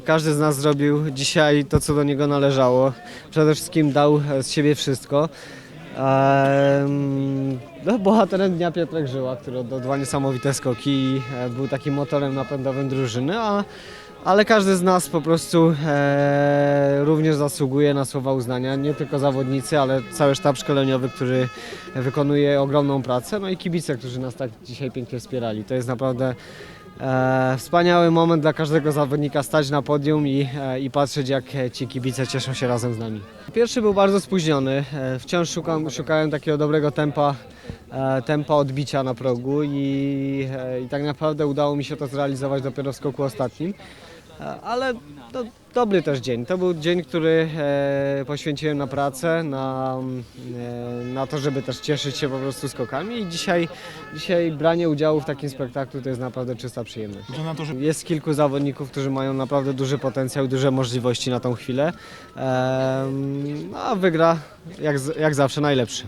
Każdy z nas zrobił dzisiaj to, co do niego należało. Przede wszystkim dał z siebie wszystko. Ehm, No, bohaterem dnia Piotrek Żyła, który oddał dwa niesamowite skoki i e, był takim motorem napędowym drużyny, a, ale każdy z nas po prostu e, również zasługuje na słowa uznania. Nie tylko zawodnicy, ale cały sztab szkoleniowy, który wykonuje ogromną pracę, no i kibice, którzy nas tak dzisiaj pięknie wspierali. To jest naprawdę E, wspaniały moment dla każdego zawodnika stać na podium i, e, i patrzeć jak e, ci kibice cieszą się razem z nami. Pierwszy był bardzo spóźniony, wciąż szukam, szukałem takiego dobrego tempa, tempa odbicia na progu i, i tak naprawdę udało mi się to zrealizować dopiero w skoku ostatnim. E, Ale to dobry też dzień. To był dzień, który e, poświęciłem na pracę, na, e, na to, żeby też cieszyć się po prostu skokami i dzisiaj, dzisiaj branie udziału w takim spektaklu to jest naprawdę czysta przyjemność. Jest kilku zawodników, którzy mają naprawdę duży potencjał i duże możliwości na tą chwilę, Em, no, a wygra jak, jak zawsze najlepszy.